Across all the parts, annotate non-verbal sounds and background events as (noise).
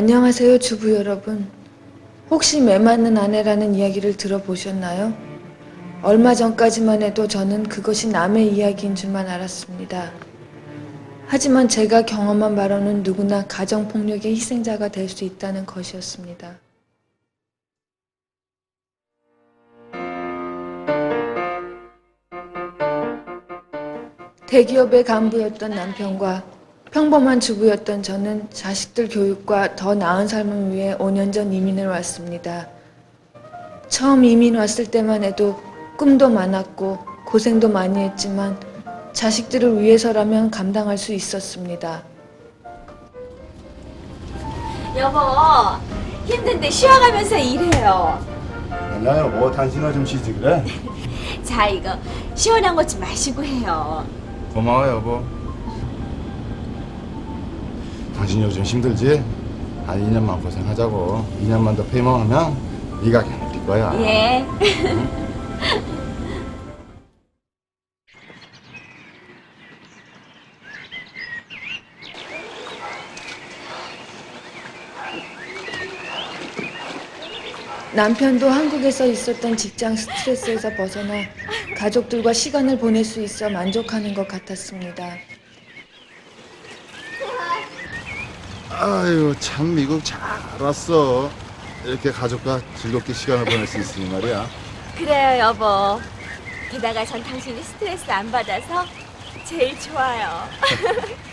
안녕하세요, 주부 여러분. 혹시 매 맞는 아내라는 이야기를 들어보셨나요? 얼마 전까지만 해도 저는 그것이 남의 이야기인 줄만 알았습니다. 하지만 제가 경험한 바로는 누구나 가정폭력의 희생자가 될 수 있다는 것이었습니다. 대기업의 간부였던 남편과 평범한 주부였던 저는 자식들 교육과 더 나은 삶을 위해 5년 전 이민을 왔습니다. 처음 이민 왔을 때만 해도 꿈도 많았고 고생도 많이 했지만 자식들을 위해서라면 감당할 수 있었습니다. 여보, 힘든데 쉬어가면서 일해요. 야 여보 당신아 좀 쉬지 그래? (laughs) 자, 이거 시원한 것 좀 마시고 해요. 고마워 여보 당신 요즘 힘들지? 한 2년만 고생하자고 2년만 더 페이먼하면 네가 견딜 거야 예. (laughs) 남편도 한국에서 있었던 직장 스트레스에서 벗어나 가족들과 시간을 보낼 수 있어 만족하는 것 같았습니다. 아유 참 미국 잘 왔어 이렇게 가족과 즐겁게 시간을 보낼 수 있으니 말이야 그래요, 여보. 게다가 전 당신이 스트레스 안 받아서 제일 좋아요. (laughs)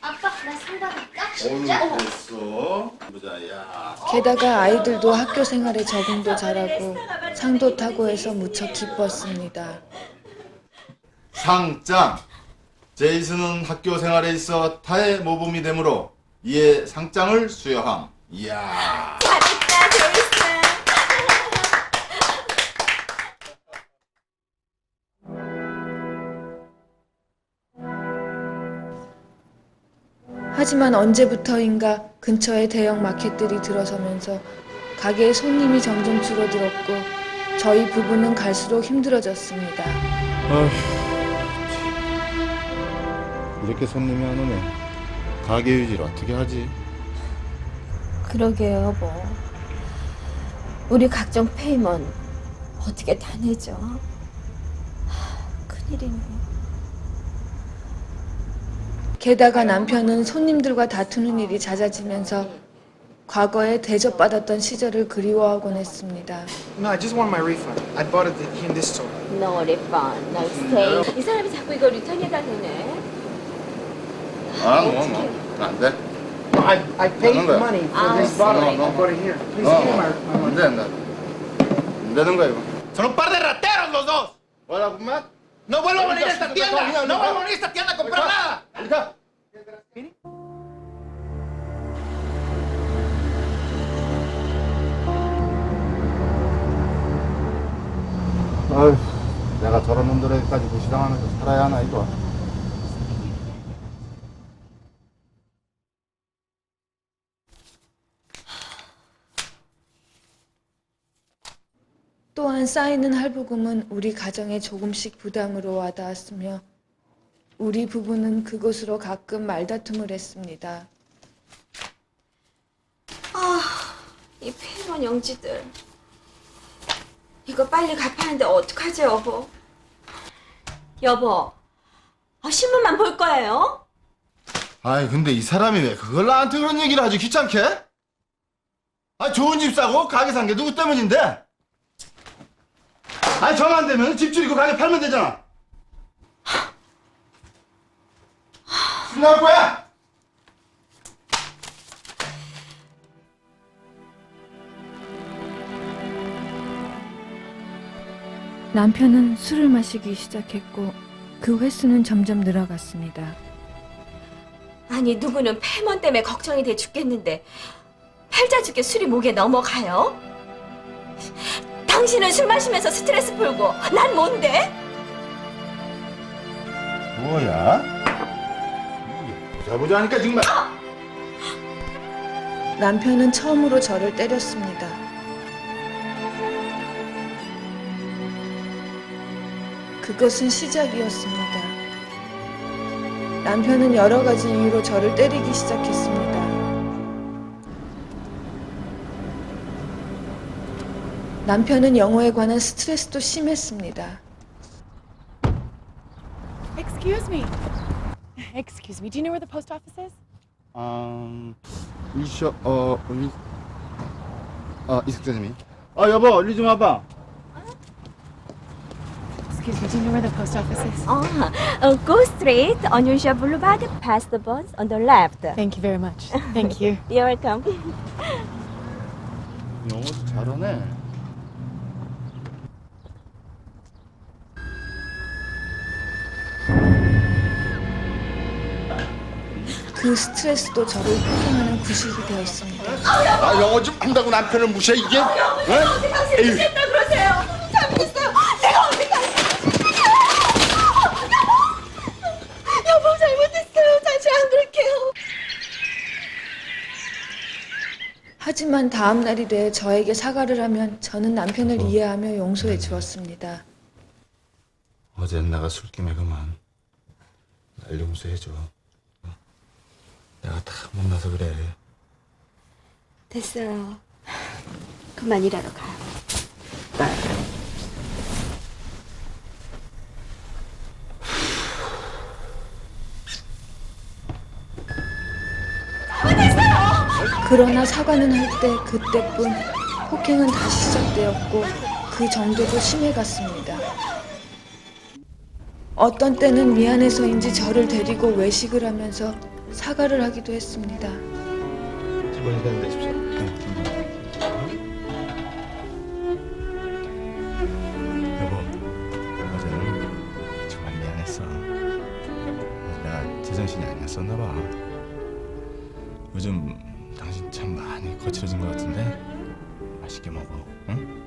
아빠 나 상담할까? 어휴 됐어 보자 야 게다가 아이들도 학교 생활에 적응도 잘하고 상도 타고 해서 무척 기뻤습니다. 상장 제이슨은 학교 생활에 있어 타의 모범이 되므로 이에 상장을 수여함 이야 잘했다, 제이슨. 하지만 언제부터인가 근처에 대형 마켓들이 들어서면서 가게의 손님이 점점 줄어들었고 저희 부부는 갈수록 힘들어졌습니다. 어휴, 이렇게 손님이 안 오네. 가게 유지를 어떻게 하지? 그러게요, 여보. 우리 각종 페이먼 어떻게 다 내죠? 하, 큰일이네. 게다가 남편은 손님들과 다투는 일이 잦아지면서 과거에 대접받았던 시절을 그리워하곤 했습니다. No, I just want my refund. I bought it in this store. No refund, no stay. 이 사람이 자꾸 이거 리턴해다 되네. 아, 뭐, 뭐. 안 돼. No, I, I paid no, no. money for Ah, this bottle. No, no. I bought it here. Please 어, give me my, my 안 money. 돼, 안 돼. 안 되는 거야, 이거. Son un par de rateros los dos. 뭐라고, 엄마? No vuelvo a venir a esta tienda. No vuelvo a venir a esta tienda a comprar nada. 가. 아휴, 내가 저런 놈들에게까지 무시당하면서 살아야 하나, 이거. 또한 쌓이는 할부금은 우리 가정에 조금씩 부담으로 와닿았으며 우리 부부는 그곳으로 가끔 말다툼을 했습니다. 이 페이먼 영지들. 이거 빨리 갚아야하는데 어떡하지, 여보? 여보, 아, 신문만 볼 거예요? 아이, 근데 이 사람이 왜 그걸 나한테 그런 얘기를 하지? 귀찮게? 아, 좋은 집 사고 가게 산 게 누구 때문인데? 아니, 정 안 되면 집 줄이고 가게 팔면 되잖아. 술 나올 거야? 남편은 술을 마시기 시작했고 그 횟수는 점점 늘어갔습니다. 아니, 누구는 페이먼 때문에 걱정이 돼 죽겠는데 팔자 죽게 술이 목에 넘어가요? 당신은 술 마시면서 스트레스 풀고 난 뭔데? 뭐야? 보자 보자 하니까 정말. 남편은 처음으로 저를 때렸습니다. 그것은 시작이었습니다. 남편은 여러 가지 이유로 저를 때리기 시작했습니다. 남편은 영어에 관한 스트레스도 심했습니다. Excuse me. Excuse me. Do you know where the post office is? 음, 이셔, 어, 이, 아, 이숙자님이. 아, 여보, 일리 좀 와봐. Excuse me. Do you know where the post office is? 어, 어, go straight on Yusha Boulevard, past the bus on the left. Thank you very much. Thank you. You're welcome. 영어도 잘하네. 그 스트레스도 저를 폭행하는 구실이 되었습니다. 아, 영어 좀 한다고 남편을 무시해, 이게? 어? 에휴. 그러세요. 잘못했어요. 내가 어디 여보 잘못했어요. 다시 안 그럴게요. 하지만 다음 날이 돼 저에게 사과를 하면 저는 남편을 이해하며 용서해 주었습니다. 어젠 내가 술김에 그만. 날 용서해줘. 어? 내가 다 못나서 그래. 됐어요. 그만 일하러 가요. 그러나 사과는 할 때 그때뿐 폭행은 다시 시작되었고 그 정도도 심해갔습니다. 어떤 때는 미안해서인지 저를 데리고 외식을 하면서 사과를 하기도 했습니다. 집안이 되는데 십시오. 여보, 어제는 정말 미안했어. 내가 제정신이 아니었었나 봐. 요즘 당신 참 많이 거칠어진 것 같은데 맛있게 먹어, 응?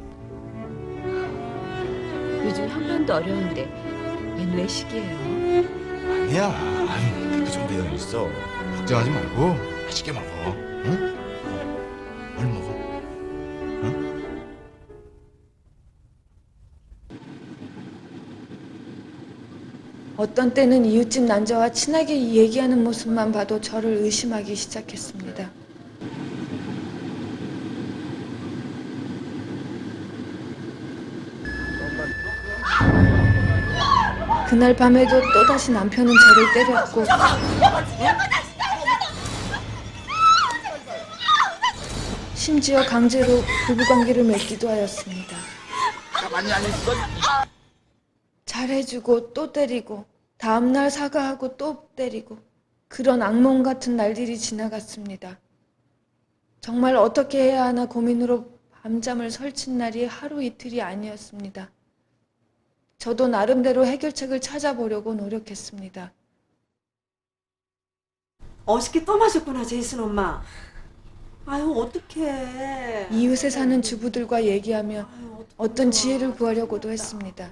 요즘 형편도 어려운데 웬 외식이에요? 아니야, 아유, 여유 있어. 걱정하지 말고 맛있게 먹어, 응? 얼른 먹어. 어떤 때는 이웃집 남자와 친하게 얘기하는 모습만 봐도 저를 의심하기 시작했습니다. 그날 밤에도 또다시 남편은 저를 때렸고 심지어 강제로 부부관계를 맺기도 하였습니다. 잘해주고 또 때리고 다음날 사과하고 또 때리고 그런 악몽 같은 날들이 지나갔습니다. 정말 어떻게 해야 하나 고민으로 밤잠을 설친 날이 하루 이틀이 아니었습니다. 저도 나름대로 해결책을 찾아보려고 노력했습니다. 어저께 또 마셨구나, 제이슨 엄마. 아유, 어떡해. 이웃에 사는 주부들과 얘기하며 아유. 어떤 지혜를 구하려고도 했습니다.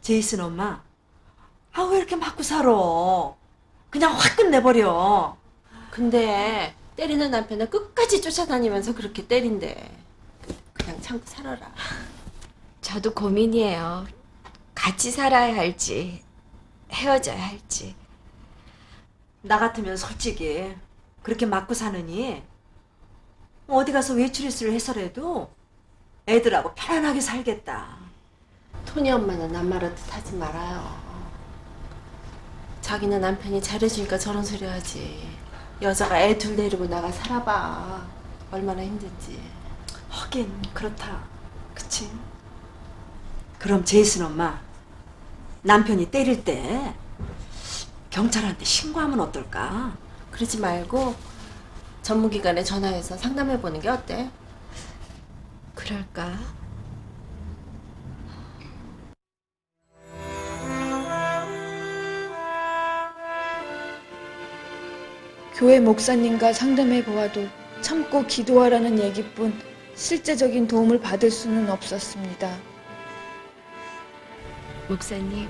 제이슨 엄마. 아, 왜 이렇게 맞고 살아? 그냥 확 끝내버려. 근데 때리는 남편을 끝까지 쫓아다니면서 그렇게 때린대. 그냥 참고 살아라. 저도 고민이에요. 같이 살아야 할지 헤어져야 할지. 나 같으면 솔직히 그렇게 맞고 사느니 어디 가서 외출입술을 해서라도 애들하고 편안하게 살겠다. 토니 엄마는 남말하듯 하지 말아요. 자기는 남편이 잘해주니까 저런 소리 하지. 여자가 애 둘 데리고 나가 살아봐. 얼마나 힘든지. 하긴 그렇다. 그치? 그럼 제이슨 엄마 남편이 때릴 때 경찰한테 신고하면 어떨까? 그러지 말고 전문기관에 전화해서 상담해 보는 게 어때? 그럴까? 교회 목사님과 상담해 보아도 참고 기도하라는 얘기뿐 실제적인 도움을 받을 수는 없었습니다. 목사님,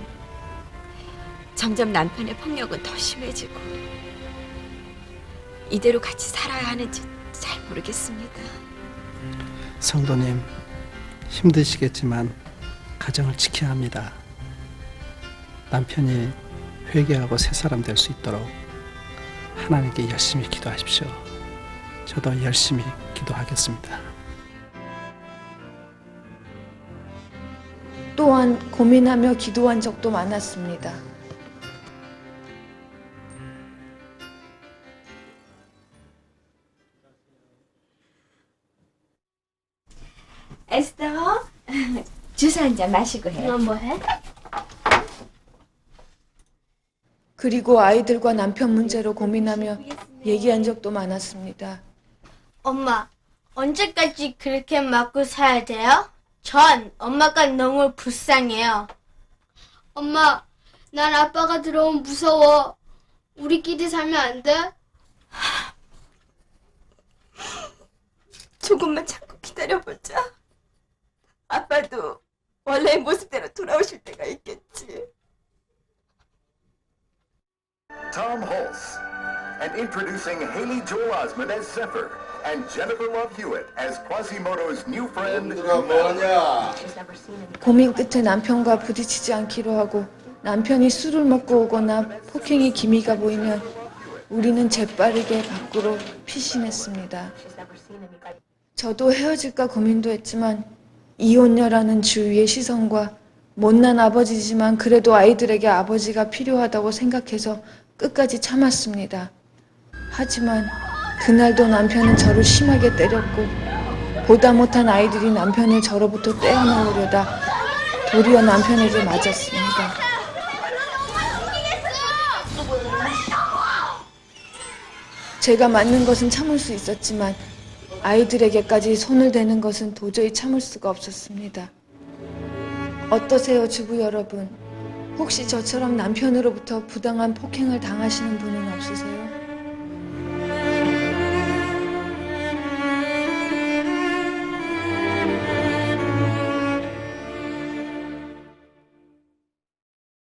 점점 남편의 폭력은 더 심해지고 이대로 같이 살아야 하는지 잘 모르겠습니다. 성도님 힘드시겠지만 가정을 지켜야 합니다. 남편이 회개하고 새 사람 될 수 있도록 하나님께 열심히 기도하십시오. 저도 열심히 기도하겠습니다. 고민하며 기도한 적도 많았습니다. 에스더, 주스 한 잔 마시고 해. 넌 뭐해? 그리고 아이들과 남편 문제로 고민하며 얘기한 적도 많았습니다. 엄마, 언제까지 그렇게 맞고 살아야 돼요? 전 엄마가 너무 불쌍해요. 엄마, 난 아빠가 들어오면 무서워. 우리끼리 살면 안 돼? (laughs) 조금만 참고 기다려보자. 아빠도 원래의 모습대로 돌아오실 때가 있겠지. Tom Hulse. And introducing Haley Joel Osment as Zephyr and Jennifer Love Hewitt as Quasimodo's new friend. 뭐하냐 고민 끝에 남편과 부딪히지 않기로 하고 남편이 술을 먹고 오거나 폭행의 기미가 보이면 우리는 재빠르게 밖으로 피신했습니다. 저도 헤어질까 고민도 했지만 이혼녀라는 주위의 시선과 못난 아버지지만 그래도 아이들에게 아버지가 필요하다고 생각해서 끝까지 참았습니다. 하지만 그날도 남편은 저를 심하게 때렸고 보다 못한 아이들이 남편을 저로부터 떼어놓으려다 도리어 남편에게 맞았습니다. 제가 맞는 것은 참을 수 있었지만 아이들에게까지 손을 대는 것은 도저히 참을 수가 없었습니다. 어떠세요, 주부 여러분? 혹시 저처럼 남편으로부터 부당한 폭행을 당하시는 분은 없으세요?